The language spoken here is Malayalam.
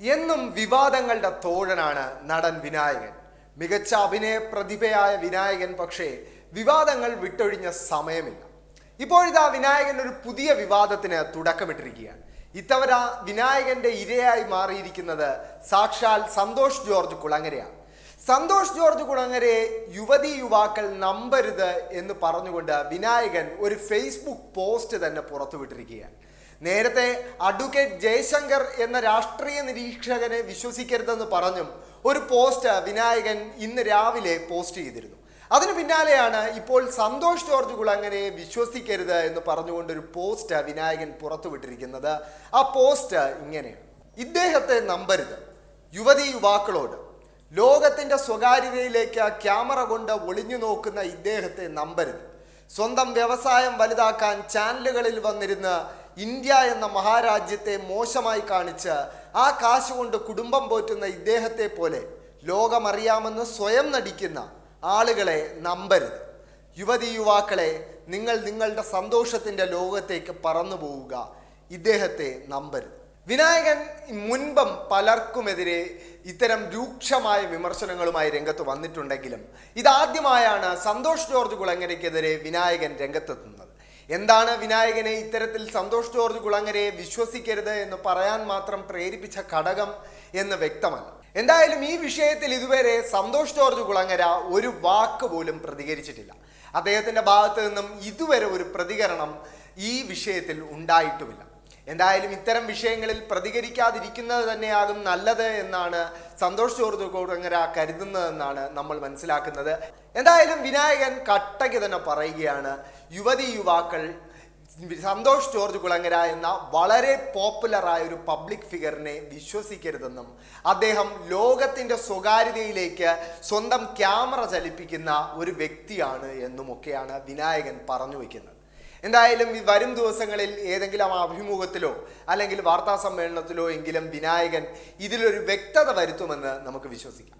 എന്നും വിവാദങ്ങളുടെ തോഴനാണ് നടൻ വിനായകൻ. മികച്ച അഭിനയ പ്രതിഭയായ വിനായകൻ പക്ഷേ വിവാദങ്ങൾ വിട്ടൊഴിഞ്ഞ സമയമില്ല. ഇപ്പോഴിതാ വിനായകൻ ഒരു പുതിയ വിവാദത്തിന് തുടക്കമിട്ടിരിക്കുകയാണ്. ഇത്തവണ വിനായകന്റെ ഇരയായി മാറിയിരിക്കുന്നത് സാക്ഷാൽ സന്തോഷ് ജോർജ് കുളങ്ങരയാണ്. സന്തോഷ് ജോർജ് കുളങ്ങരയെ യുവതി യുവാക്കൾ നമ്പരുത് എന്ന് പറഞ്ഞുകൊണ്ട് വിനായകൻ ഒരു ഫേസ്ബുക്ക് പോസ്റ്റ് തന്നെ പുറത്തുവിട്ടിരിക്കുകയാണ്. നേരത്തെ അഡ്വക്കേറ്റ് ജയശങ്കർ എന്ന രാഷ്ട്രീയ നിരീക്ഷകനെ വിശ്വസിക്കരുതെന്ന് പറഞ്ഞും ഒരു പോസ്റ്റ് വിനായകൻ ഇന്ന് രാവിലെ പോസ്റ്റ് ചെയ്തിരുന്നു. അതിന് പിന്നാലെയാണ് ഇപ്പോൾ സന്തോഷ് ജോർജ് കുളങ്ങനെ വിശ്വസിക്കരുത് എന്ന് പറഞ്ഞുകൊണ്ടൊരു പോസ്റ്റ് വിനായകൻ പുറത്തുവിട്ടിരിക്കുന്നത് ആ പോസ്റ്റ് ഇങ്ങനെയാണ്. ഇദ്ദേഹത്തെ നമ്പരുത്. യുവതി യുവാക്കളോട്. ലോകത്തിന്റെ സ്വകാര്യതയിലേക്ക് ക്യാമറ കൊണ്ട് ഒളിഞ്ഞു നോക്കുന്ന ഇദ്ദേഹത്തെ നമ്പരുത്. സ്വന്തം വ്യവസായം വലുതാക്കാൻ ചാനലുകളിൽ വന്നിരുന്ന് ഇന്ത്യ എന്ന മഹാരാജ്യത്തെ മോശമായി കാണിച്ച് ആ കാശ് കൊണ്ട് കുടുംബം പോറ്റുന്ന ഇദ്ദേഹത്തെ പോലെ ലോകമറിയാമെന്ന് സ്വയം നടിക്കുന്ന ആളുകളെ നമ്പരുത്. യുവതി യുവാക്കളെ നിങ്ങൾ നിങ്ങളുടെ സന്തോഷത്തിന്റെ ലോകത്തേക്ക് പറന്നു പോവുക. ഇദ്ദേഹത്തെ നമ്പരുത്. വിനായകൻ മുൻപം പലർക്കുമെതിരെ ഇത്തരം രൂക്ഷമായ വിമർശനങ്ങളുമായി രംഗത്ത് വന്നിട്ടുണ്ടെങ്കിലും ഇതാദ്യമായാണ് സന്തോഷ് ജോർജ് കുളങ്ങരയ്ക്കെതിരെ വിനായകൻ രംഗത്തെത്തുന്നത്. എന്താണ് വിനായകനെ ഇത്തരത്തിൽ സന്തോഷ് ജോർജ് കുളങ്ങരയെ വിശ്വസിക്കരുത് എന്ന് പറയാൻ മാത്രം പ്രേരിപ്പിച്ച ഘടകം എന്ന് വ്യക്തമല്ല. എന്തായാലും ഈ വിഷയത്തിൽ ഇതുവരെ സന്തോഷ് ജോർജ് കുളങ്ങര ഒരു വാക്ക് പോലും പ്രതികരിച്ചിട്ടില്ല. അദ്ദേഹത്തിന്റെ ഭാഗത്തു നിന്നും ഇതുവരെ ഒരു പ്രതികരണം ഈ വിഷയത്തിൽ ഉണ്ടായിട്ടുമില്ല. എന്തായാലും ഇത്തരം വിഷയങ്ങളിൽ പ്രതികരിക്കാതിരിക്കുന്നത് തന്നെയാകും നല്ലത് എന്നാണ് സന്തോഷ് ചോർദ് കുളങ്ങര കരുതുന്നതെന്നാണ് നമ്മൾ മനസ്സിലാക്കുന്നത്. എന്തായാലും വിനായകൻ കട്ടയ്ക്ക് തന്നെ പറയുകയാണ് യുവതി യുവാക്കൾ സന്തോഷ് ജോർജ് കുളങ്ങര എന്ന വളരെ പോപ്പുലറായ ഒരു പബ്ലിക് ഫിഗറിനെ വിശ്വസിക്കരുതെന്നും അദ്ദേഹം ലോകത്തിന്റെ സ്വകാര്യതയിലേക്ക് സ്വന്തം ക്യാമറ ചലിപ്പിക്കുന്ന ഒരു വ്യക്തിയാണ് എന്നുമൊക്കെയാണ് വിനായകൻ പറഞ്ഞു വയ്ക്കുന്നത് എന്തായാലും ഈ വരും ദിവസങ്ങളിൽ ഏതെങ്കിലും അഭിമുഖത്തിലോ അല്ലെങ്കിൽ വാർത്താ സമ്മേളനത്തിലോ എങ്കിലും വിനായകൻ ഇതിലൊരു വ്യക്തത വരുത്തുമെന്ന് നമുക്ക് വിശ്വസിക്കാം.